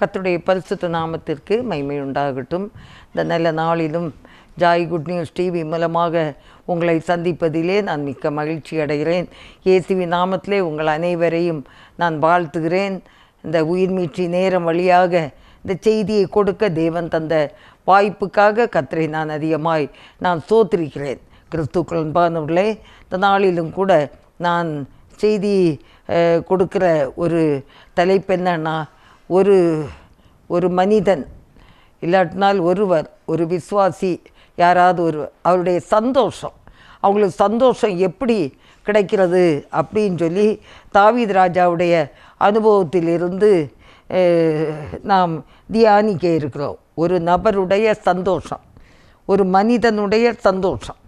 கத்துடைய பரிசுத்த நாமத்திற்கு மகிமை உண்டாகட்டும். இந்த நல்ல நாளிலும் ஜாய் குட் நியூஸ் டிவி மூலமாக உங்களை சந்திப்பதிலே நான் மிக்க மகிழ்ச்சி அடைகிறேன். ஏசிவி நாமத்திலே உங்கள் அனைவரையும் நான் வாழ்த்துகிறேன். இந்த உயிர்மீட்சி நேரம் வழியாக இந்த செய்தியை கொடுக்க தேவன் தந்த வாய்ப்புக்காக கத்தரை நான் அதிகமாய் நான் சோத்திருக்கிறேன். கிறிஸ்துக்கள் அன்பானவர்களே இந்த நாளிலும் கூட நான் செய்தி கொடுக்குற கொடுக்கிற ஒரு தலைப்பு என்னன்னா ஒரு ஒரு மனிதன் இல்லாட்டினால் ஒருவர் ஒரு விஸ்வாசி யாராவது ஒரு அவருடைய சந்தோஷம். அவங்களுக்கு சந்தோஷம் எப்படி கிடைக்கிறது அப்படின்னு சொல்லி தாவீத் ராஜாவுடைய அனுபவத்திலிருந்து நாம் தியானிக்க இருக்கிறோம். ஒரு நபருடைய சந்தோஷம் ஒரு மனிதனுடைய சந்தோஷம்.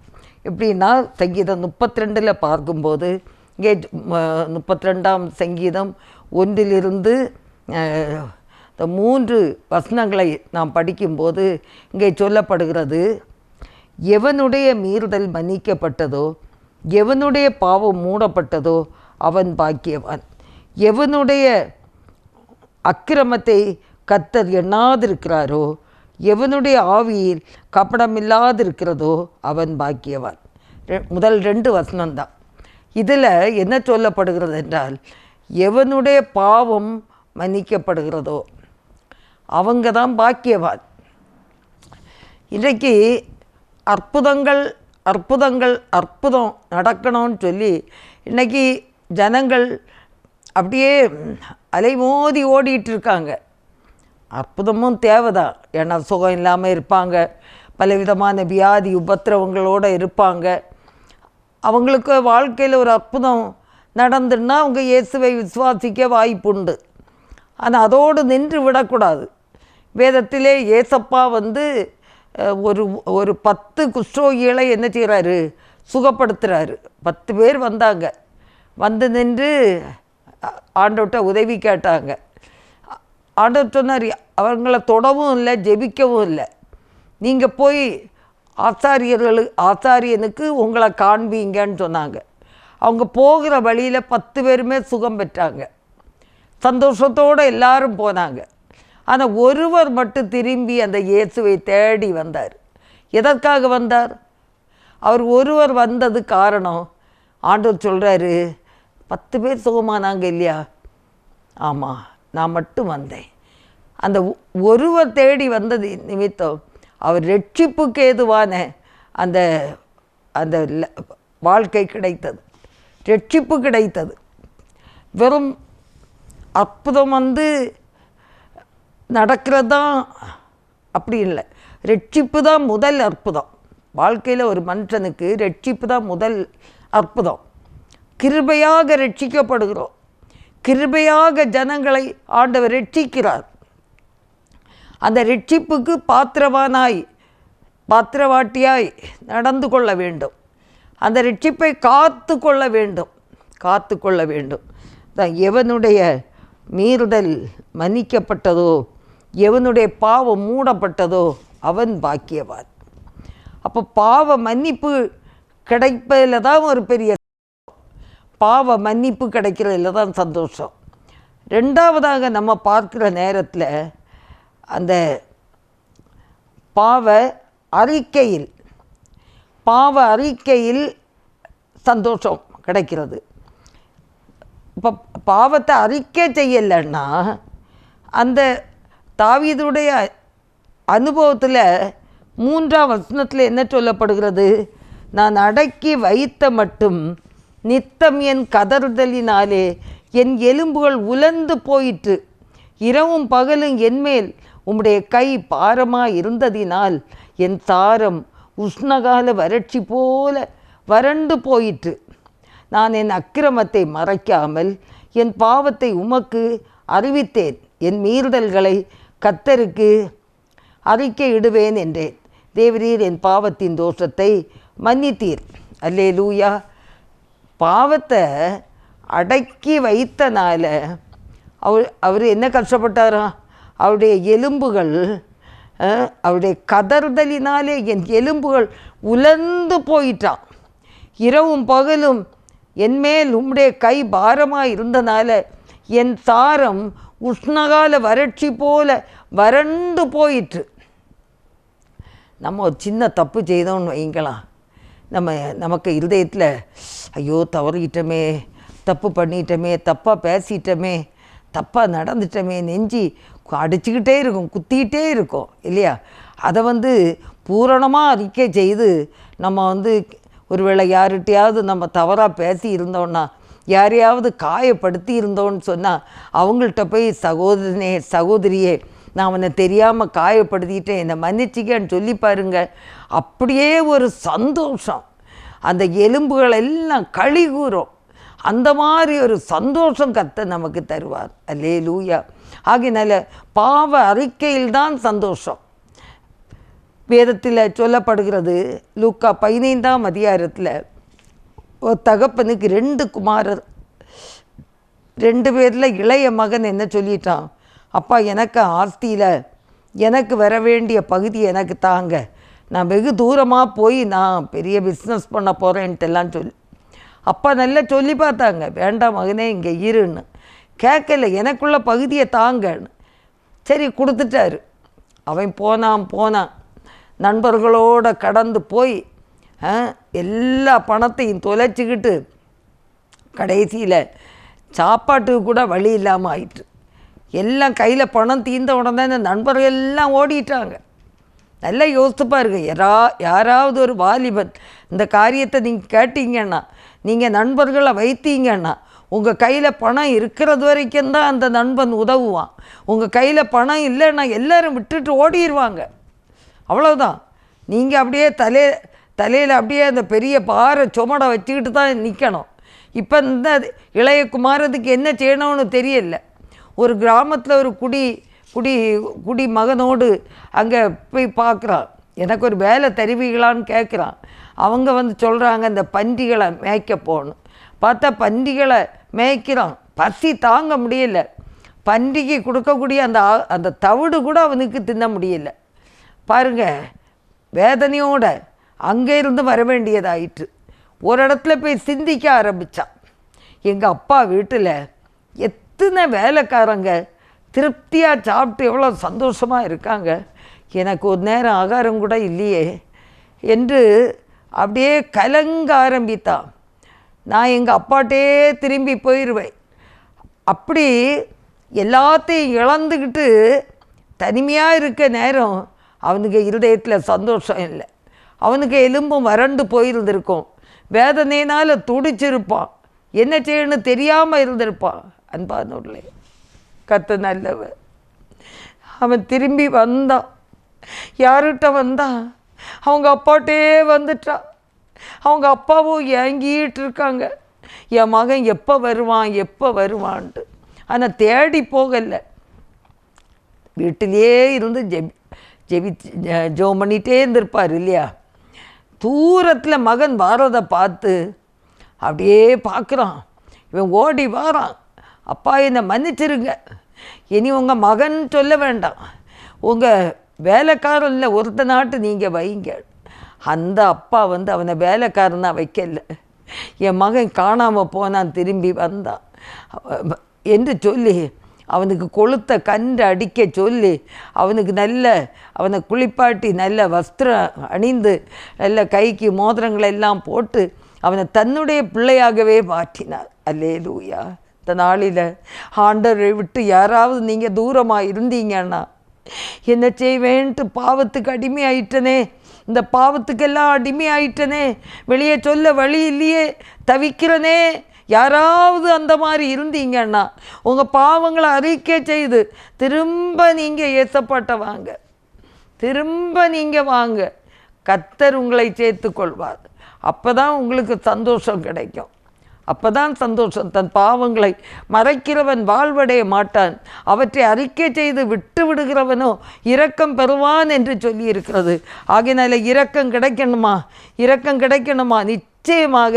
எப்படின்னா சங்கீதம் முப்பத்தி ரெண்டில் பார்க்கும்போது இங்கே முப்பத்தி ரெண்டாம் சங்கீதம் ஒன்றிலிருந்து இந்த மூன்று வசனங்களை நாம் படிக்கும்போது இங்கே சொல்லப்படுகிறது எவனுடைய மீறுதல் மன்னிக்கப்பட்டதோ எவனுடைய பாவம் மூடப்பட்டதோ அவன் பாக்கியவான். எவனுடைய அக்கிரமத்தை கத்தர் எண்ணாதிருக்கிறாரோ எவனுடைய ஆவியில் கப்படமில்லாதிருக்கிறதோ அவன் பாக்கியவான். ரெ- முதல் ரெண்டு வசனம்தான். இதில் என்ன சொல்லப்படுகிறது என்றால் எவனுடைய பாவம் மன்னிக்கப்படுகிறதோ? அவங்க தான் பாக்கியவான். இன்றைக்கு அற்புதங்கள் அற்புதங்கள் அற்புதம் நடக்கணும்னு சொல்லி இன்றைக்கி ஜனங்கள் அப்படியே அலைமோதி ஓடிட்டு இருக்காங்க அற்புதமும் தேவைதான். ஏன்னா சுகம் இல்லாமல் இருப்பாங்க. பலவிதமான வியாதி உபத்திரவங்களோடு இருப்பாங்க. அவங்களுக்கு வாழ்க்கையில் ஒரு அற்புதம் நடந்துன்னா அவங்க இயேசுவை விசுவாசிக்க வாய்ப்புண்டு. ஆனால் அதோடு நின்று விடக்கூடாது. வேதத்திலே ஏசப்பா வந்து ஒரு ஒரு பத்து குஷ்டரோகிகளை என்ன செய்கிறாரு சுகப்படுத்துகிறாரு பத்து பேர் வந்தாங்க. வந்து நின்று அ- ஆண்டவர்கிட்ட உதவி கேட்டாங்க. ஆ- ஆண்டவர் சொன்னார் அவங்கள தொடவும் இல்லை ஜெபிக்கவும் இல்லை. நீங்கள் போய் ஆசாரியர்களு ஆசாரியனுக்கு உங்களை காண்பீங்கன்னு சொன்னாங்க. அவங்க போகிற வழியில் பத்து பேருமே சுகம் பெற்றாங்க. சந்தோஷத்தோடு எல்லாரும் போனாங்க. ஆனால் ஒருவர் மட்டும் திரும்பி அந்த இயேசுவை தேடி வந்தார். எதற்காக வந்தார்? அவர் ஒருவர் வந்தது காரணம் ஆண்டவர் சொல்கிறாரு பத்து பேர் சுகமானாங்க இல்லையா? ஆமாம் நான் மட்டும் வந்தேன். அந்த ஒருவர் தேடி வந்தது நிமித்தம் அவர் ரட்சிப்புக்கு ஏதுவான அந்த அந்த வாழ்க்கை கிடைத்தது. ரட்சிப்பு கிடைத்தது. வெறும் அற்புதம் வந்து நடக்கிறது தான் அப்படி இல்லை. ரட்சிப்பு தான் முதல் அற்புதம். வாழ்க்கையில் ஒரு மனுஷனுக்கு ரட்சிப்பு தான் முதல் அற்புதம். கிருபையாக ரட்சிக்கப்படுகிறோம். கிருபையாக ஜனங்களை ஆண்டவர் ரட்சிக்கிறார். அந்த ரட்சிப்புக்கு பாத்திரவானாய் பாத்திரவாட்டியாய் நடந்து கொள்ள வேண்டும். அந்த ரட்சிப்பை காத்து கொள்ள வேண்டும். காத்து கொள்ள வேண்டும். தான் எவனுடைய மீறுதல் மன்னிக்கப்பட்டதோ எவனுடைய பாவம் மூடப்பட்டதோ அவன் பாக்கியவான். அப்போ பாவ மன்னிப்பு கிடைப்பதில் தான் ஒரு பெரிய பாவ மன்னிப்பு கிடைக்கிறதுல தான் சந்தோஷம். ரெண்டாவதாக நம்ம பார்க்குற நேரத்தில் அந்த பாவ அறிக்கையில் பாவ அறிக்கையில் சந்தோஷம் கிடைக்கிறது. இப்போ பாவத்தை அறிக்கை செய்யலைன்னா அந்த தாவீதுடைய அனுபவத்தில் மூன்றாம் வசனத்தில் என்ன சொல்லப்படுகிறது? நான் அடக்கி வைத்த மட்டும் நித்தம் என் கதறுதலினாலே என் எலும்புகள் உலர்ந்து போயிற்று. இரவும் பகலும் என்மேல் உம்முடைய கை பாரமாக இருந்ததினால் என் தாரம் உஷ்ணகால வறட்சி போல வறண்டு போயிற்று. நான் என் அக்கிரமத்தை மறைக்காமல் என் பாவத்தை உமக்கு அறிவித்தேன். என் மீறுதல்களை கத்தருக்கு அறிக்கையிடுவேன் என்றேன். தேவரீர் என் பாவத்தின் தோஷத்தை மன்னித்தீர். அல்லே லூயா பாவத்தை அடக்கி வைத்தனால அவர் அவர் என்ன கஷ்டப்பட்டாரா? அவருடைய எலும்புகள் அவருடைய கதறுதலினாலே என் எலும்புகள் உலர்ந்து போயிட்டான். இரவும் பகலும் என்மேல் உம்முடைய கை பாரமாக இருந்தனால என் சாரம் உஷ்ணகால வறட்சி போல வறண்டு போயிற்று. நம்ம ஒரு சின்ன தப்பு செய்தோம்னு வைங்களாம் நம்ம நமக்கு இருதயத்தில் ஐயோ தவறிட்டோமே தப்பு பண்ணிட்டோமே தப்பாக பேசிட்டோமே தப்பாக நடந்துட்டோமே நெஞ்சி அடிச்சுக்கிட்டே இருக்கும் குத்திக்கிட்டே இருக்கும் இல்லையா? அதை வந்து பூரணமாக அறிக்கை செய்து நம்ம வந்து ஒருவேளை யார்கிட்டையாவது நம்ம தவறாக பேசி இருந்தோன்னா யாரையாவது காயப்படுத்தி இருந்தோன்னு சொன்னால் அவங்கள்ட்ட போய் சகோதரனே சகோதரியே நான் அவனை தெரியாமல் காயப்படுத்திட்டேன் என்னை மன்னிச்சிக்கன்னு சொல்லி பாருங்க. அப்படியே ஒரு சந்தோஷம். அந்த எலும்புகள் எல்லாம் களி கூறும் அந்த மாதிரி ஒரு சந்தோஷம் கத்த நமக்கு தருவார். அல்லே லூயா ஆகினால பாவ அறிக்கையில் தான் சந்தோஷம். வேதத்தில் சொல்லப்படுகிறது. லூக்கா பதினைந்தாம் அதிகாரத்தில் ஒரு தகப்பனுக்கு ரெண்டு குமாரர் ரெண்டு பேரில் இளைய மகன் என்ன சொல்லிட்டான்? அப்பா எனக்கு ஆஸ்தியில் எனக்கு வர வேண்டிய பகுதி எனக்கு தாங்க. நான் வெகு தூரமாக போய் நான் பெரிய பிஸ்னஸ் பண்ண போகிறேன்ட்டெல்லாம் சொல்லி அப்பா நல்லா சொல்லி பார்த்தாங்க. வேண்டாம் மகனே இங்கே இருன்னு. கேட்கல எனக்குள்ள பகுதியை தாங்கன்னு. சரி கொடுத்துட்டாரு. அவன் போனான் போனான். நண்பர்களோட கடந்து போய் ஆ, எல்லா பணத்தையும் தொலைச்சிக்கிட்டு கடைசியில் சாப்பாட்டுக்கு கூட வழி இல்லாமல் ஆயிட்டு எல்லாம் கையில் பணம் தீர்ந்த உடனே இந்த நண்பர்கள் எல்லாம் ஓடிட்டாங்க. நல்லா யோசித்து பாருங்க யாரா யாராவது ஒரு வாலிபன் இந்த காரியத்தை நீங்கள் கேட்டீங்கன்னா நீங்கள் நண்பர்களை வைத்தீங்கன்னா உங்கள் கையில் பணம் இருக்கிறது வரைக்கும் தான் அந்த நண்பன் உதவுவான். உங்கள் கையில் பணம் இல்லைன்னா எல்லோரும் விட்டுட்டு ஓடிடுவாங்க அவ்வளோதான் நீங்கள் அப்படியே தலை தலையில் அப்படியே அந்த பெரிய பாறை சுமடை வச்சுக்கிட்டு தான் நிற்கணும் இப்போ இந்த இளைய குமாரத்துக்கு என்ன செய்யணும்னு தெரியல. ஒரு கிராமத்தில் ஒரு குடி குடி குடி மகனோடு அங்கே போய் பார்க்குறான். எனக்கு ஒரு வேலை தருவீங்களான்னு கேட்குறான். அவங்க வந்து சொல்கிறாங்க இந்த பன்றிகளை மேய்க்க போகணும். பார்த்தா பன்றிகளை மேய்க்கிறான். பசி தாங்க முடியல. பன்றிக்கு கொடுக்கக்கூடிய அந்த அந்த தவிடு கூட அவனுக்கு தின்ன முடியல. பாருங்க வேதனையோட அங்கே இருந்து வர வேண்டியதாயிற்று. ஒரு இடத்துல போய் சிந்திக்க ஆரம்பித்தான் எங்கள் அப்பா வீட்டில் எத்தனை வேலைக்காரங்க திருப்தியாக சாப்பிட்டு எவ்வளோ சந்தோஷமாக இருக்காங்க. எனக்கு ஒரு நேரம் ஆகாரம் கூட இல்லையே என்று அப்படியே கலங்க ஆரம்பித்தான். நான் எங்கள் அப்பாட்டே திரும்பி போயிடுவேன் அப்படி எல்லாத்தையும் இழந்துக்கிட்டு தனிமையாக இருக்க நேரம் அவனுக்கு இருதயத்தில் சந்தோஷம் இல்லை. அவனுக்கு எலும்பும் வறண்டு போயிருந்திருக்கும். வேதனையினால் துடிச்சிருப்பான். என்ன செய்யணும்னு தெரியாமல் இருந்திருப்பான். அன்பானூர்லே கத்த நல்லவன் அவன் திரும்பி வந்தான். யார்கிட்ட வந்தான்? அவங்க அப்பாட்டே வந்துட்டான். அவங்க அப்பாவும் ஏங்கிட்டு இருக்காங்க. என் மகன் எப்போ வருவான் எப்போ வருவான்ட்டு. ஆனால் தேடி போகலை. வீட்டிலேயே இருந்து ஜெபி ஜெபி ஜோ பண்ணிகிட்டே இருந்திருப்பார் இல்லையா? தூரத்தில் மகன் வாரதை பார்த்து அப்படியே பார்க்குறான். இவன் ஓடி வாரான். அப்பா என்னை மன்னிச்சிருங்க. இனி உங்கள் மகன் சொல்ல வேண்டாம். உங்கள் வேலைக்காரன்ல ஒருத்த நாட்டு நீங்கள் வைங்க. அந்த அப்பா வந்து அவனை வேலைக்காரனாக வைக்கல. என் மகன் காணாமல் போனான் திரும்பி வந்தான். என்று சொல்லி அவனுக்கு கொளுத்த கன்று அடிக்க சொல்லி அவனுக்கு நல்ல அவனை குளிப்பாட்டி நல்ல வஸ்திரம் அணிந்து நல்ல கைக்கு மோதிரங்களை எல்லாம் போட்டு அவனை தன்னுடைய பிள்ளையாகவே மாற்றினார் அல்லே லூயா இந்த நாளில் ஆண்டரை விட்டு யாராவது நீங்கள் தூரமாக இருந்தீங்கன்னா என்ன செய்வேன்ட்டு பாவத்துக்கு அடிமை ஆயிட்டனே இந்த பாவத்துக்கெல்லாம் அடிமை ஆயிட்டனே வெளியே சொல்ல வழி இல்லையே தவிக்கிறனே யாராவது அந்த மாதிரி இருந்தீங்கன்னா உங்கள் பாவங்களை அறிக்கை செய்து திரும்ப நீங்கள் ஏசப்பட்ட வாங்க திரும்ப நீங்கள் வாங்க. கத்தர் உங்களை சேர்த்து கொள்வார். அப்போ தான் உங்களுக்கு சந்தோஷம் கிடைக்கும். அப்போ தான் சந்தோஷம். தன் பாவங்களை மறைக்கிறவன் வாழ்வடைய மாட்டான். அவற்றை அறிக்கை செய்து விட்டு விடுகிறவனோ இரக்கம் பெறுவான் என்று சொல்லி இருக்கிறது இரக்கம் கிடைக்கணுமா? இரக்கம் கிடைக்கணுமா? நிச்சயமாக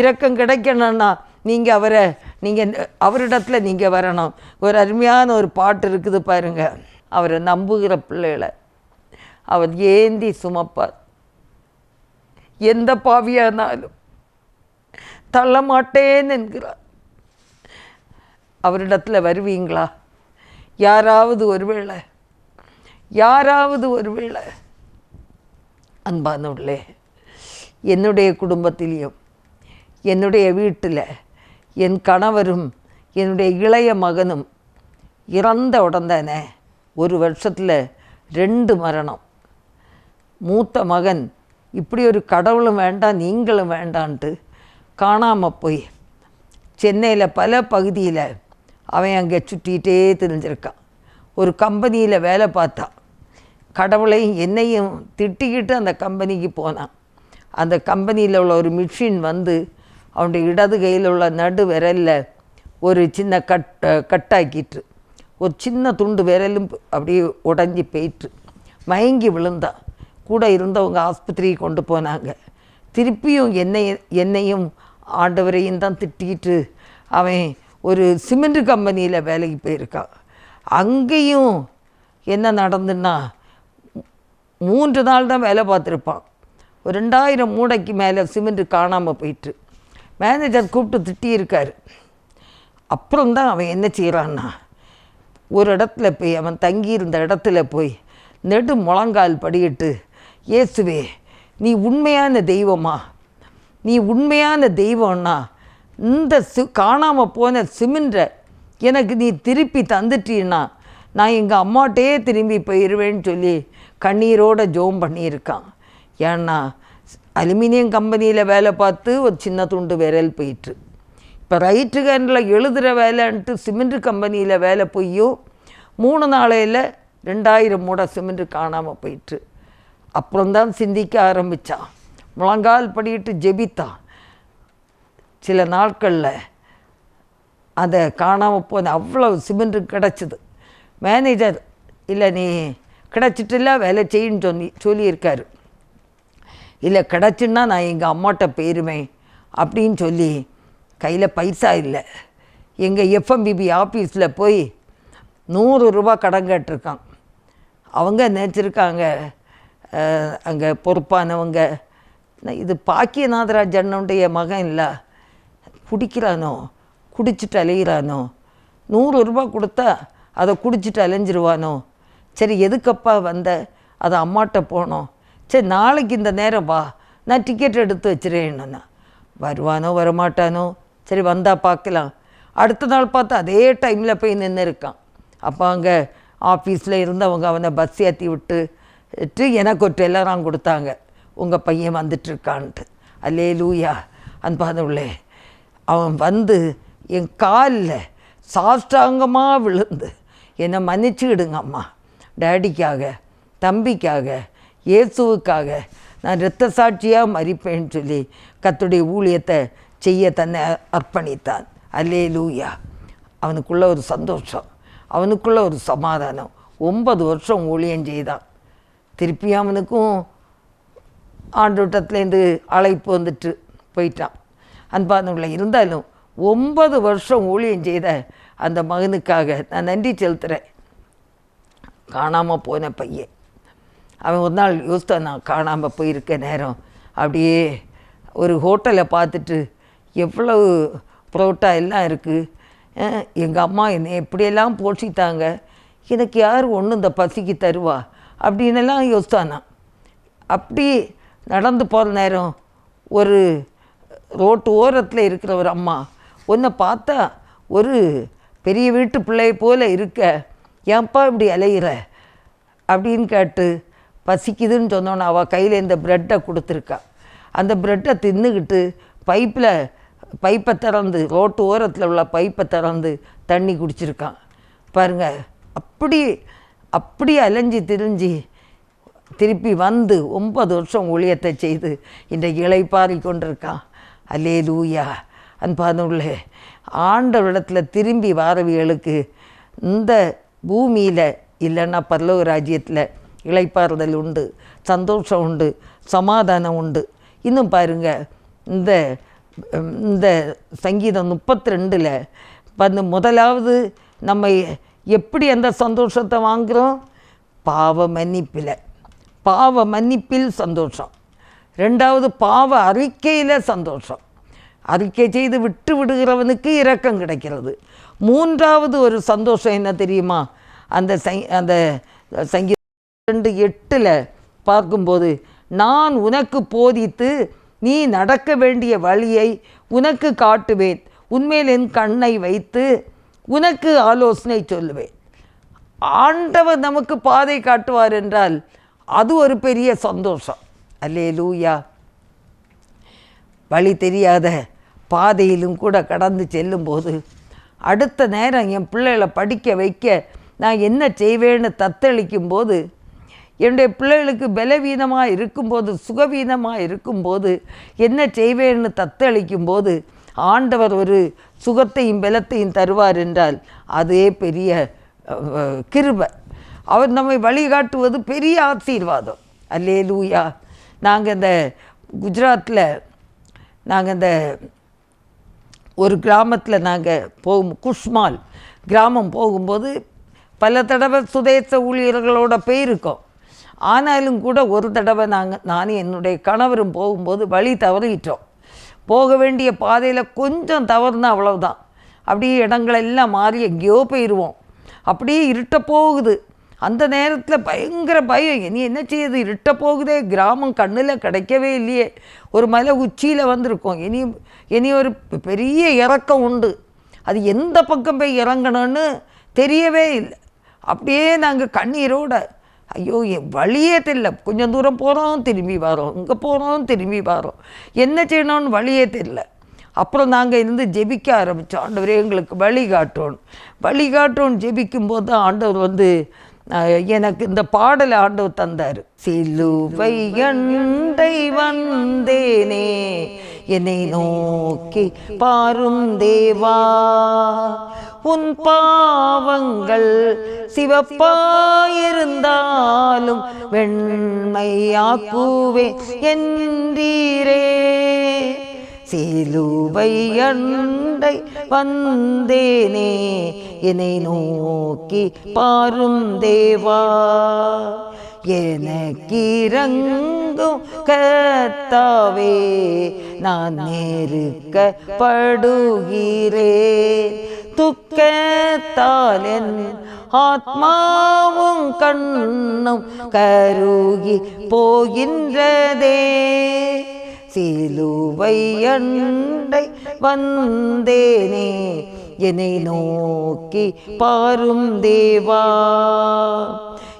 இரக்கம் கிடைக்கணும்னா நீங்கள் அவரை நீங்கள் அவரிடத்துல நீங்கள் வரணும். ஒரு அருமையான ஒரு பாட்டு இருக்குது பாருங்க. அவரை நம்புகிற பிள்ளைகளை. அவர் ஏந்தி சுமப்பார். எந்த பாவியானாலும் தள்ள மாட்டேன் என்கிறார். அவரிடத்துல வருவீங்களா? யாராவது ஒருவேளை யாராவது ஒருவேளை அன்பானவர்களே என்னுடைய குடும்பத்திலையும் என்னுடைய வீட்டில் என் கணவரும் என்னுடைய இளைய மகனும் இறந்த உடந்தானே ஒரு வருஷத்தில் ரெண்டு மரணம். மூத்த மகன் இப்படி ஒரு கடவுளும் வேண்டாம் நீங்களும் வேண்டான்ட்டு காணாமல் போய் சென்னையில் பல பகுதியில் அவன் அங்கே சுற்றிகிட்டே தெரிஞ்சிருக்கான். ஒரு கம்பெனியில் வேலை பார்த்தான் கடவுளையும் என்னையும் திட்டிக்கிட்டு அந்த கம்பெனிக்கு போனான். அந்த கம்பெனியில் உள்ள ஒரு மிஷின் வந்து அவனுடைய இடது கையில் உள்ள நடு விரலில் ஒரு சின்ன கட் கட்டாக்கிட்டு ஒரு சின்ன துண்டு விரலும் அப்படியே உடஞ்சி போயிட்டு மயங்கி விழுந்தான் கூட இருந்தவங்க ஆஸ்பத்திரிக்கு கொண்டு போனாங்க. திருப்பியும் என்னை என்னையும் ஆண்டவரையும் தான் திட்டிக்கிட்டு அவன் ஒரு சிமெண்ட் கம்பெனியில் வேலைக்கு போயிருக்கான். அங்கேயும் என்ன நடந்துன்னா மூன்று நாள் தான் வேலை பார்த்துருப்பான். ஒரு ரெண்டாயிரம் மூடைக்கு மேலே சிமெண்ட் காணாமல் போயிட்டு மேனேஜர் கூப்பிட்டு திட்டியிருக்கார். அப்புறம் தான் அவன் என்ன செய்கிறான்னா ஒரு இடத்துல போய் அவன் தங்கியிருந்த இடத்துல போய் நெடு முழங்கால் படியிட்டு இயேசுவே நீ உண்மையான தெய்வமா? நீ உண்மையான தெய்வம்னா இந்த சு காணாமல் போன சிமெண்ட்டை எனக்கு நீ திருப்பி தந்துட்டீன்னா நான் எங்கள் அம்மாட்டே திரும்பி போயிடுவேன்னு சொல்லி கண்ணீரோட ஜோம் பண்ணியிருக்கான். ஏன்னா அலுமினியம் கம்பெனியில் வேலை பார்த்து ஒரு சின்ன துண்டு விரல் போயிட்டு இப்போ ரைட்டு ஹேண்டில் எழுதுகிற வேலைன்ட்டு சிமெண்ட் கம்பெனியில் வேலை போயும். மூணு நாளையில் ரெண்டாயிரம் மூட சிமெண்ட் காணாமல் போயிட்டு அப்புறம்தான் சிந்திக்க ஆரம்பித்தான் முழங்கால் படிட்டு ஜெபித்தான். சில நாட்களில் அதை காணாமல் போன அவ்வளோ சிமெண்ட்டு கிடச்சிது. மேனேஜர் இல்லை நீ கிடச்சிட்டுல வேலை செய்யுன்னு சொல்லி சொல்லியிருக்காரு. இல்லை கிடச்சுன்னா நான் எங்கள் அம்மாட்ட போயிருவேன் அப்படின்னு சொல்லி கையில் பைசா இல்லை. எங்கள் எஃப்எம்பிபி ஆஃபீஸில் போய் நூறு ரூபா கடன் கேட்டிருக்கான். அவங்க நினச்சிருக்காங்க அங்கே பொறுப்பானவங்க இது பாக்கியநாதராஜ் அண்ணனுடைய மகன் இல்லை குடிக்கிறானோ குடிச்சிட்டு அலைகிறானோ நூறு ரூபா கொடுத்தா அதை குடிச்சிட்டு அலைஞ்சிருவானோ சரி எதுக்கப்பா வந்த அதை அம்மாட்ட போனோம் சரி நாளைக்கு இந்த நேரம் வா. நான் டிக்கெட் எடுத்து வச்சிருவேன்னா வருவானோ வரமாட்டானோ? சரி வந்தால் பார்க்கலாம் அடுத்த நாள் பார்த்து அதே டைமில் போய் நின்று இருக்கான். அப்போ அங்கே ஆஃபீஸில் இருந்தவங்க அவனை பஸ் ஏற்றி விட்டு விட்டு எனக்கு ஒரு டெல்லராம் கொடுத்தாங்க. உங்கள் பையன் வந்துட்டுருக்கான்ட்டு அல்லே லூயா அன்பானவுள்ளே அவன் வந்து என் காலில் சாஷ்டாங்கமாக விழுந்து. என்னை மன்னிச்சுக்கிடுங்க அம்மா டேடிக்காக தம்பிக்காக இயேசுவுக்காக நான் இரத்த சாட்சியாக மறிப்பேன்னு சொல்லி கத்துடைய ஊழியத்தை செய்ய தன்னை அர்ப்பணித்தான். அல்லே லூயா அவனுக்குள்ள ஒரு சந்தோஷம். அவனுக்குள்ள ஒரு சமாதானம். ஒன்பது வருஷம் ஊழியம் செய்தான். திருப்பி அவனுக்கும் ஆண்டோட்டத்துலேருந்து அழைப்பு வந்துட்டு போயிட்டான். அன்பானவங்களை இருந்தாலும் ஒன்பது வருஷம் ஊழியம் செய்த அந்த மகனுக்காக நான் நன்றி செலுத்துகிறேன் காணாமல் போன பையன். அவன் ஒரு நாள் யூஸ்டன் நான் காணாமல் போயிருக்க நேரம். அப்படியே ஒரு ஹோட்டலை பார்த்துட்டு எவ்வளவு புரோட்டா எல்லாம் இருக்குது எங்கள் அம்மா என்னை எப்படியெல்லாம் போஷித்தாங்க? எனக்கு யார் ஒன்று இந்த பசிக்கு தருவா? அப்படின்னுலாம் யோசித்தானா அப்படி நடந்து போகிற நேரம் ஒரு ரோட்டு ஓரத்தில் இருக்கிற ஒரு அம்மா ஒன்றை பார்த்தா ஒரு பெரிய வீட்டு பிள்ளை போல் இருக்க. ஏன்ப்பா இப்படி அலையிற? அப்படின்னு கேட்டு பசிக்குதுன்னு சொன்னோன்னே அவள் கையில் இந்த ப்ரெட்டை கொடுத்துருக்கா. அந்த ப்ரெட்டை தின்னுக்கிட்டு பைப்பில் பைப்பை திறந்து ரோட்டு ஓரத்தில் உள்ள பைப்பை திறந்து தண்ணி குடிச்சிருக்கான் பாருங்கள் அப்படி அப்படி அலைஞ்சி திரிஞ்சு திருப்பி வந்து ஒன்பது வருஷம் ஊழியத்தை செய்து இன்றைக்கு இளைப்பாரி கொண்டிருக்கான் அல்லே லூயா அன்பானுள்ளே ஆண்டவரிடத்தில் திரும்பி வாரவிகளுக்கு இந்த பூமியில் இல்லைன்னா பல்லவ ராஜ்யத்தில் இளைப்பாறுதல் உண்டு சந்தோஷம் உண்டு சமாதானம் உண்டு. இன்னும் பாருங்க இந்த இந்த சங்கீதம் முப்பத்தி ரெண்டில் வந்து முதலாவது நம்ம எப்படி அந்த சந்தோஷத்தை வாங்குகிறோம் பாவ மன்னிப்பில். பாவ மன்னிப்பில் சந்தோஷம். ரெண்டாவது பாவ அறிக்கையில் சந்தோஷம். அறிக்கை செய்து விட்டு விடுகிறவனுக்கு இரக்கம் கிடைக்கிறது. மூன்றாவது ஒரு சந்தோஷம் என்ன தெரியுமா? அந்த சை அந்த சங்கீத ரெண்டு எட்டில் பார்க்கும்போது நான் உனக்கு போதித்து நீ நடக்க வேண்டிய வழியை உனக்கு காட்டுவேன். உண்மையில் என் கண்ணை வைத்து உனக்கு ஆலோசனை சொல்லுவேன். ஆண்டவர் நமக்கு பாதை காட்டுவார் என்றால் அது ஒரு பெரிய சந்தோஷம். அல்லே லூயா வழி தெரியாத பாதையிலும் கூட கடந்து செல்லும்போது அடுத்த நேரம் என் பிள்ளைகளை படிக்க வைக்க நான் என்ன செய்வேன்னு தத்தளிக்கும் போது என்னுடைய பிள்ளைகளுக்கு பலவீனமாக இருக்கும்போது சுகவீனமாக இருக்கும்போது என்ன செய்வேன்னு தத்தளிக்கும் போது ஆண்டவர் ஒரு சுகத்தையும் பலத்தையும் தருவார் என்றால் அதே பெரிய கிருபை. அவர் நம்மை வழிகாட்டுவது பெரிய ஆசீர்வாதம். அல்லே லூயா நாங்கள் இந்த குஜராத்தில் நாங்கள் இந்த ஒரு கிராமத்தில் நாங்கள் போகும் குஷ்மால் கிராமம் போகும்போது பல தடவை சுதேச ஊழியர்களோட போயிருக்கோம். ஆனாலும் கூட ஒரு தடவை நாங்கள் நானும் என்னுடைய கணவரும் போகும்போது வழி தவறிட்டோம். போக வேண்டிய பாதையில் கொஞ்சம் தவறுனா அவ்வளவுதான். அப்படியே இடங்களெல்லாம் மாறி எங்கேயோ போயிடுவோம் அப்படியே இருட்ட போகுது. அந்த நேரத்தில் பயங்கர பயம். இனி என்ன செய்யுது? இருட்ட போகுதே. கிராமம் கண்ணில் கிடைக்கவே இல்லையே. ஒரு மலை உச்சியில் வந்திருக்கோம். இனி இனி ஒரு பெரிய இறக்கம் உண்டு. அது எந்த பக்கம் போய் இறங்கணும்னு தெரியவே இல்லை. அப்படியே நாங்கள் கண்ணீரோட ஐயோ என் வழியே தெரியல. கொஞ்சம் தூரம் போகிறோம் திரும்பி வரோம். இங்கே போகிறோம் திரும்பி வரோம். என்ன செய்யணும்னு வழியே தெரியல. அப்புறம் நாங்கள் இருந்து ஜெபிக்க ஆரம்பித்தோம் ஆண்டவரே எங்களுக்கு வழி காட்டணும் வழி காட்டோன்னு ஜெபிக்கும்போது தான் ஆண்டவர் வந்து எனக்கு இந்த பாடல் ஆண்டவர் தந்தார். சிலுவை எண்டை வந்தேனே என்னை நோக்கி பாரும் தேவா உன் பாவங்கள் சிவப்பாயிருந்தாலும் வெண்மையாக்குவே என்றீரே. சிலுவை அண்டை வந்தேனே என்னை நோக்கி பாரும் தேவா. எனக்கிறங்கும் கத்தாவே நான் நெருக்கப்படுகிறேன் துக்கத்தால் என் ஆத்மாவும் கண்ணும் கருகி போகின்றதே. சிலுவை அண்டை வந்தேனே. என்னை நோக்கி பாரும் தேவா.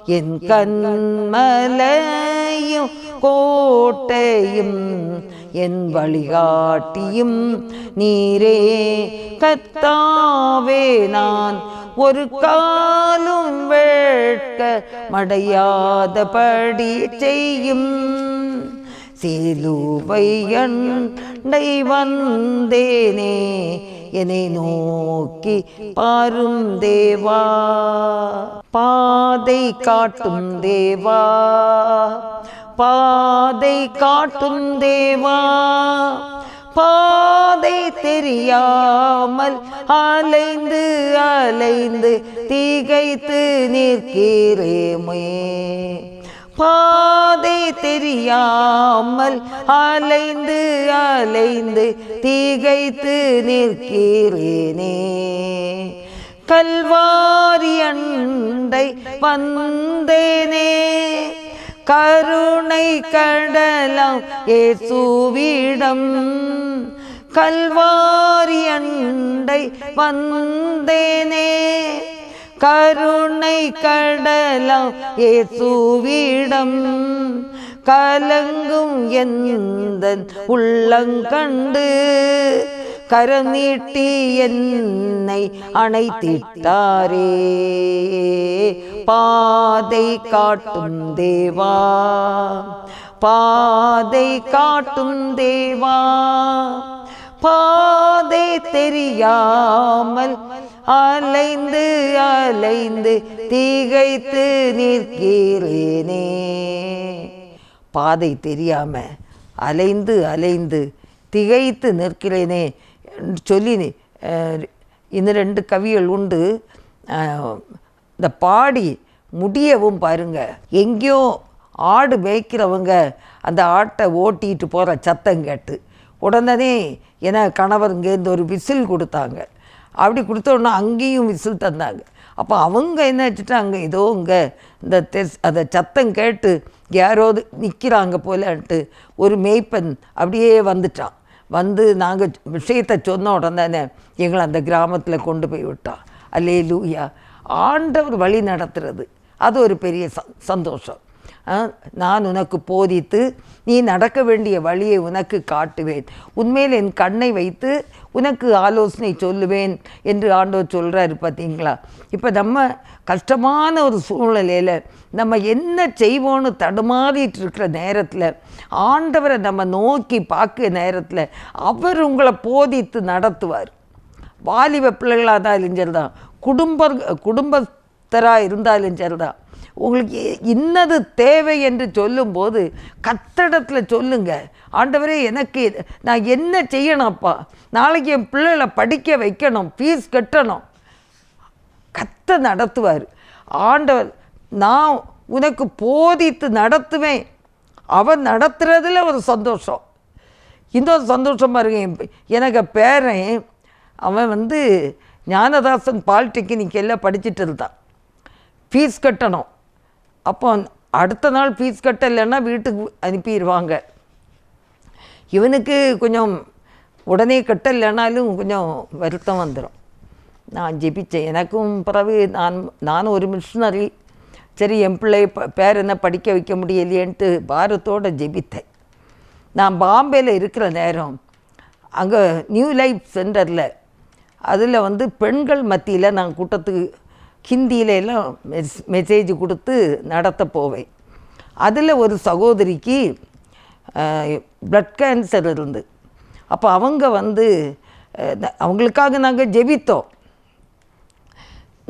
என் கண்மலையும் கோட்டையும் என் வழிகாட்டியும் நீரே. கத்தாவே நான் ஒரு காலும் வேட்க மடையாதபடி செய்யும். சிலுவையண்டை வந்தேனே என்னை நோக்கி பாரும் தேவா. பாதை காட்டும் தேவா. பாதை காட்டும் தேவா. பாதை தெரியாமல் அலைந்து அலைந்து திகைத்து நிற்கிறேமே. பாதை தெரியாமல் அலைந்து அலைந்து திகைத்து நிற்கிறேனே. கல்வாரி அண்டை வந்தேனே. கருணை கடலாம் ஏசுவிடம் கல்வாரி அண்டை வந்தேனே. கருணை கடலாம் ஏசுவிடம் கலங்கும் எந்த உள்ளங்கண்டு கரம் நீட்டி என்னை அணைத்திட்டாரே. பாதை காட்டும் தேவா பாதை காட்டும் தேவா. பாதை தெரியாமல் அலைந்து அலைந்து திகைத்து நிற்கிறேனே. பாதை தெரியாம அலைந்து அலைந்து திகைத்து நிற்கிறேனே என்று சொல்லி இன்னும் ரெண்டு கவிகள் உண்டு. இந்த பாடி முடியவும் பாருங்க. எங்கேயோ ஆடு மேய்க்கிறவங்க அந்த ஆட்டை ஓட்டிட்டு போகிற சத்தம் கேட்டு. உடனே என கணவர் இங்கேருந்து ஒரு விசில் கொடுத்தாங்க. அப்படி கொடுத்தோன்னா அங்கேயும் விசில் தந்தாங்க. அப்போ அவங்க என்ன வச்சுட்டாங்க ஏதோ இங்கே இந்த தெஸ் அதை சத்தம் கேட்டு யாரோது நிற்கிறாங்க போலன்ட்டு ஒரு மேய்ப்பன் அப்படியே வந்துட்டான். வந்து நாங்கள் விஷயத்தை சொன்ன உடனே எங்களை அந்த கிராமத்தில் கொண்டு போய் விட்டான் அல்லே லூயா ஆண்டவர் வழி நடத்துறது. அது ஒரு பெரிய ச- சந்தோஷம். நான் உனக்கு போதித்து நீ நடக்க வேண்டிய வழியை உனக்கு காட்டுவேன். உண்மையில் என் கண்ணை வைத்து உனக்கு ஆலோசனை சொல்லுவேன் என்று ஆண்டோர் சொல்கிறாரு பார்த்தீங்களா? இப்போ நம்ம கஷ்டமான ஒரு சூழ்நிலையில் நம்ம என்ன செய்வோன்னு தடுமாறிட்டு இருக்கிற நேரத்தில் ஆண்டவரை நம்ம நோக்கி பார்க்க நேரத்தில் அவர் உங்களை போதித்து நடத்துவார். வாலிப பிள்ளைகளாக இருந்தாலும் சரிதான் குடும்ப குடும்பத்தராக இருந்தாலும் சரிதான். உங்களுக்கு இன்னது தேவை என்று சொல்லும்போது கத்தடத்தில் சொல்லுங்க. ஆண்டவரே எனக்கு நான் என்ன செய்யணும்ப்பா? நாளைக்கு என் பிள்ளைகளை படிக்க வைக்கணும் ஃபீஸ் கட்டணும். கத்த நடத்துவார். ஆண்டவர் நான் உனக்கு போதித்து நடத்துவேன். அவன் நடத்துறதுல ஒரு சந்தோஷம். இன்னொரு சந்தோஷம் பாருங்க எனக்கு பேரன் அவன் வந்து ஞானதாசன் பாலிடெக்னிக் எல்லாம் படிச்சுட்டு இருந்தான். ஃபீஸ் கட்டணும். அப்போ அடுத்த நாள் ஃபீஸ் கட்டலைன்னா வீட்டுக்கு அனுப்பிடுவாங்க இவனுக்கு கொஞ்சம் உடனே கட்டலைனாலும் கொஞ்சம் வருத்தம் வந்துடும் நான் ஜெபித்தேன் எனக்கும் பிறகு நான் நானும் ஒரு மிஷினரி சரி என் பிள்ளை பேர் என்ன படிக்க வைக்க முடியலையேன்ட்டு பாரத்தோடு ஜெபித்தேன். நான் பாம்பேயில் இருக்கிற நேரம் அங்கே நியூ லைஃப் சென்டரில் அதில் வந்து பெண்கள் மத்தியில் நான் கூட்டத்துக்கு ஹிந்தியில எல்லாம் மெஸ் மெசேஜ் கொடுத்து நடத்த போவேன். அதில் ஒரு சகோதரிக்கு ப்ளட் கேன்சர் இருந்து. அப்போ அவங்க வந்து அவங்களுக்காக நாங்கள் ஜெபித்தோம்.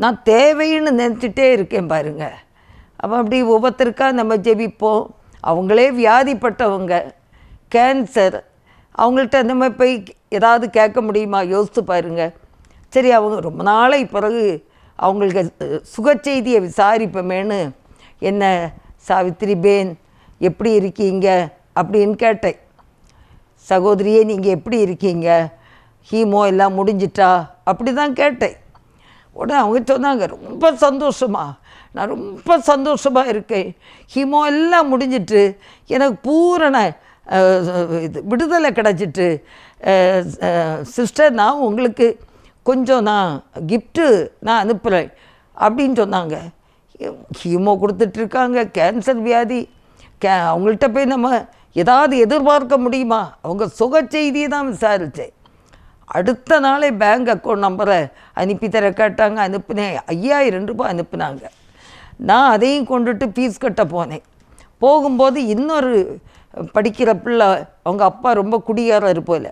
நான் தேவைன்னு நினச்சிட்டே இருக்கேன் பாருங்கள் அப்போ அப்படி ஒவ்வொருத்தருக்காக நம்ம ஜெபிப்போம். அவங்களே வியாதிப்பட்டவங்க. கேன்சர் அவங்கள்ட்ட நம்ம போய் ஏதாவது கேட்க முடியுமா? யோசித்து பாருங்கள் சரி அவங்க ரொம்ப நாளை பிறகு அவங்களுக்கு சுகச்செய்தியை விசாரிப்போமேனு என்ன சாவித்திரி பேன் எப்படி இருக்கீங்க? அப்படின்னு கேட்டேன். சகோதரியே நீங்கள் எப்படி இருக்கீங்க? ஹீமோ எல்லாம் முடிஞ்சிட்டா? அப்படி தான் கேட்டேன். உடனே அவங்க சொன்னாங்க ரொம்ப சந்தோஷமாக நான் ரொம்ப சந்தோஷமாக இருக்கேன். ஹீமோ எல்லாம் முடிஞ்சிட்டு எனக்கு பூரண இது விடுதலை கிடச்சிட்டு சிஸ்டர் நான் உங்களுக்கு கொஞ்சம் நான் கிஃப்ட்டு நான் அனுப்புகிறேன் அப்படின்னு சொன்னாங்க. ஹீமோ கொடுத்துட்ருக்காங்க கேன்சர் வியாதி. கே அவங்கள்ட்ட போய் நம்ம ஏதாவது எதிர்பார்க்க முடியுமா? அவங்க சுக செய்தியை தான் விசாரித்தேன் அடுத்த நாளே பேங்க் அக்கௌண்ட் நம்பரை அனுப்பி தர கேட்டாங்க அனுப்புனேன். ஐயாயிரம் ரூபாய் அனுப்புனாங்க. நான் அதையும் கொண்டுட்டு ஃபீஸ் கட்ட போனேன். போகும்போது இன்னொரு படிக்கிற பிள்ளை அவங்க அப்பா ரொம்ப குடியாரர் போல.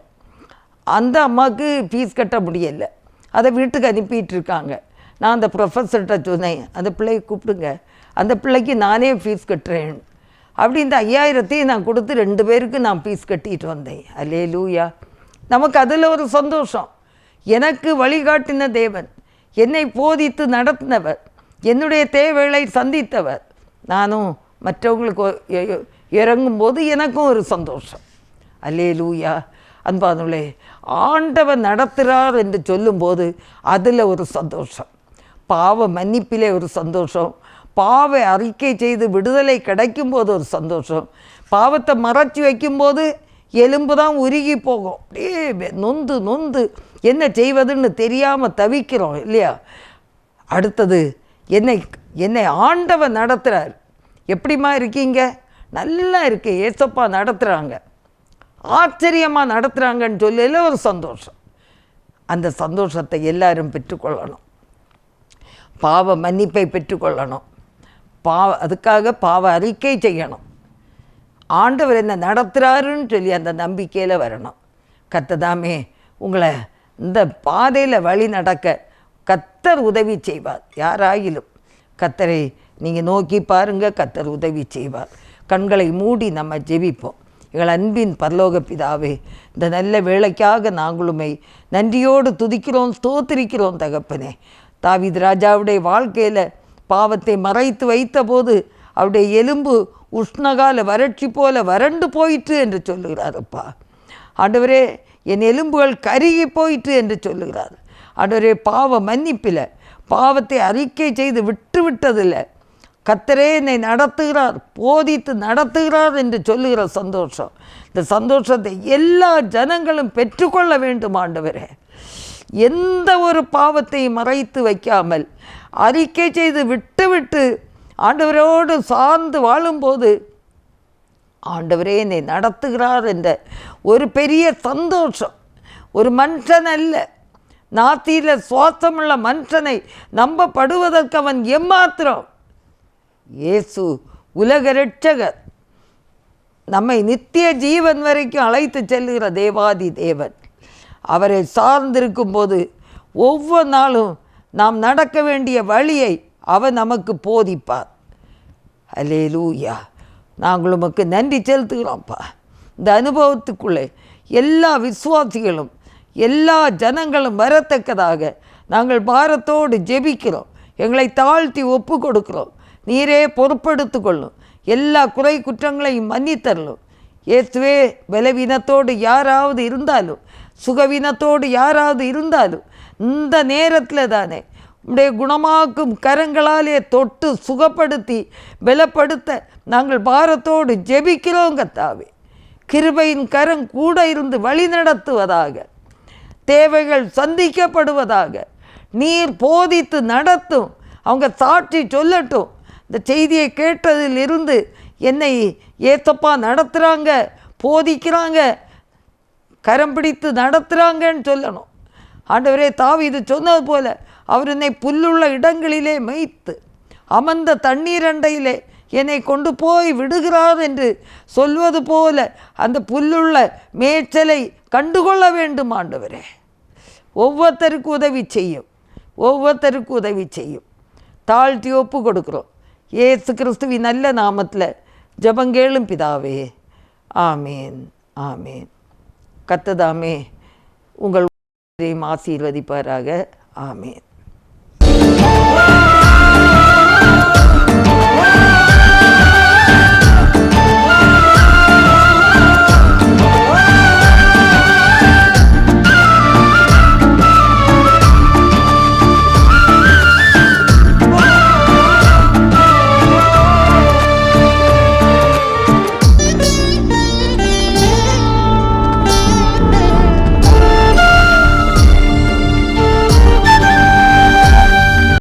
அந்த அம்மாவுக்கு ஃபீஸ் கட்ட முடியலை. அதை வீட்டுக்கு அனுப்பிட்டு இருக்காங்க நான் அந்த ப்ரொஃபஸர்கிட்ட சொன்னேன் அந்த பிள்ளையை கூப்பிடுங்க. அந்த பிள்ளைக்கு நானே ஃபீஸ் கட்டுறேன். அப்படி இந்த ஐயாயிரத்தையும் நான் கொடுத்து ரெண்டு பேருக்கு நான் ஃபீஸ் கட்டிட்டு வந்தேன். அல்லே லூயா நமக்கு அதில் ஒரு சந்தோஷம். எனக்கு வழிகாட்டின தேவன் என்னை போதித்து நடத்தினவர் என்னுடைய தேவைகளை சந்தித்தவர். நானும் மற்றவங்களுக்கு இறங்கும்போது எனக்கும் ஒரு சந்தோஷம். அல்லே லூயா அன்பானுளே ஆண்டவர் நடத்துகிறார் என்று சொல்லும்போது அதில் ஒரு சந்தோஷம். பாவ மன்னிப்பிலே ஒரு சந்தோஷம். பாவை அறிக்கை செய்து விடுதலை கிடைக்கும் போது ஒரு சந்தோஷம். பாவத்தை மறைச்சி வைக்கும்போது எலும்பு தான் உருகி போகும். அப்படியே நொந்து நொந்து. என்ன செய்வதுன்னு தெரியாமல் தவிக்கிறோம் இல்லையா? அடுத்தது என்னை என்னை ஆண்டவன் நடத்துகிறார் எப்படிம்மா இருக்கீங்க? நல்லா இருக்கு. ஏசப்பா நடத்துகிறாங்க ஆச்சரியமாக நடத்துகிறாங்கன்னு சொல்லல ஒரு சந்தோஷம். அந்த சந்தோஷத்தை எல்லாரும் பெற்றுக்கொள்ளணும். பாவ மன்னிப்பை பெற்றுக்கொள்ளணும். பாவ அதுக்காக பாவ அறிக்கை செய்யணும். ஆண்டவர் என்ன நடத்துகிறாருன்னு சொல்லி அந்த நம்பிக்கையில் வரணும். கத்ததாமே உங்களை இந்த பாதையில் வழி நடக்க கத்தர் உதவி செய்வார். யாராயிலும் கத்தரை நீங்கள் நோக்கி பாருங்கள் கத்தர் உதவி செய்வார். கண்களை மூடி நம்ம ஜெபிப்போம். எங்கள் அன்பின் பரலோக பிதாவே இந்த நல்ல வேலைக்காக நாங்களுமே நன்றியோடு துதிக்கிறோம் ஸ்தோத்திரிக்கிறோம் தகப்பனே. தாவித் ராஜாவுடைய வாழ்க்கையில் பாவத்தை மறைத்து வைத்தபோது அவருடைய எலும்பு உஷ்ணகால வறட்சி போல வறண்டு போயிற்று என்று சொல்லுகிறாரப்பா ஆண்டவரே என் எலும்புகள் கருகி போயிற்று என்று சொல்லுகிறார். ஆண்டவரே பாவ மன்னிப்பில் பாவத்தை அறிக்கை செய்து விட்டு விட்டதில்லை கத்தரே என்னை நடத்துகிறார் போதித்து நடத்துகிறார் என்று சொல்லுகிற சந்தோஷம். இந்த சந்தோஷத்தை எல்லா ஜனங்களும் பெற்றுக்கொள்ள வேண்டும் ஆண்டவரே. எந்த ஒரு பாவத்தையும் மறைத்து வைக்காமல் அறிக்கை செய்து விட்டுவிட்டு ஆண்டவரோடு சார்ந்து வாழும்போது ஆண்டவரே என்னை நடத்துகிறார் என்ற ஒரு பெரிய சந்தோஷம். ஒரு மனுஷன் அல்ல. நாத்தியில் சுவாசமுள்ள மனுஷனை நம்பப்படுவதற்கு அவன் எம்மாத்திரம் இயேசு உலக ரட்சகர் நம்மை நித்திய ஜீவன் வரைக்கும் அழைத்து செல்லுகிற தேவாதி தேவன். அவரை சார்ந்திருக்கும் போது ஒவ்வொரு நாளும் நாம் நடக்க வேண்டிய வழியை அவர் நமக்கு போதிப்பார். அலே லூயா நாங்கள் உமக்கு நன்றி செலுத்துகிறோம்ப்பா. இந்த அனுபவத்துக்குள்ளே எல்லா விசுவாசிகளும் எல்லா ஜனங்களும் வரத்தக்கதாக நாங்கள் பாரத்தோடு ஜெபிக்கிறோம். எங்களை தாழ்த்தி ஒப்பு கொடுக்கிறோம் நீரே பொறுப்படுத்து கொள்ளும் எல்லா குறை குற்றங்களையும் மன்னித்தரலும். ஏத்துவே பலவீனத்தோடு யாராவது இருந்தாலும் சுகவீனத்தோடு யாராவது இருந்தாலும் இந்த நேரத்தில் தானே உடைய குணமாக்கும் கரங்களாலே தொட்டு சுகப்படுத்தி பலப்படுத்த நாங்கள் பாரத்தோடு ஜெபிக்கிறோம் கத்தாவே கிருபையின் கரம் கூட இருந்து வழி நடத்துவதாக தேவைகள் சந்திக்கப்படுவதாக நீர் போதித்து நடத்தும் அவங்க சாட்சி சொல்லட்டும் இந்த செய்தியை கேட்டதில் இருந்து என்னை ஏத்தப்பா நடத்துகிறாங்க போதிக்கிறாங்க கரம் பிடித்து நடத்துகிறாங்கன்னு சொல்லணும். ஆண்டவரே தாவி இது சொன்னது போல அவர் என்னை புல்லுள்ள இடங்களிலே மெய்த்து அமர்ந்த தண்ணீர் அண்டையிலே என்னை கொண்டு போய் விடுகிறார் என்று சொல்வது போல அந்த புல்லுள்ள மேய்ச்சலை கண்டுகொள்ள வேண்டும் ஆண்டவரே. ஒவ்வொருத்தருக்கு உதவி செய்யும் ஒவ்வொருத்தருக்கு உதவி செய்யும். தாழ்த்தி ஒப்பு கொடுக்குறோம். ஏசு கிறிஸ்துவின் நல்ல நாமத்தில் ஜபங்கேளும் பிதாவே ஆமேன் ஆமேன் கத்ததாமே உங்கள் ஆசீர்வதிப்பாராக ஆமேன்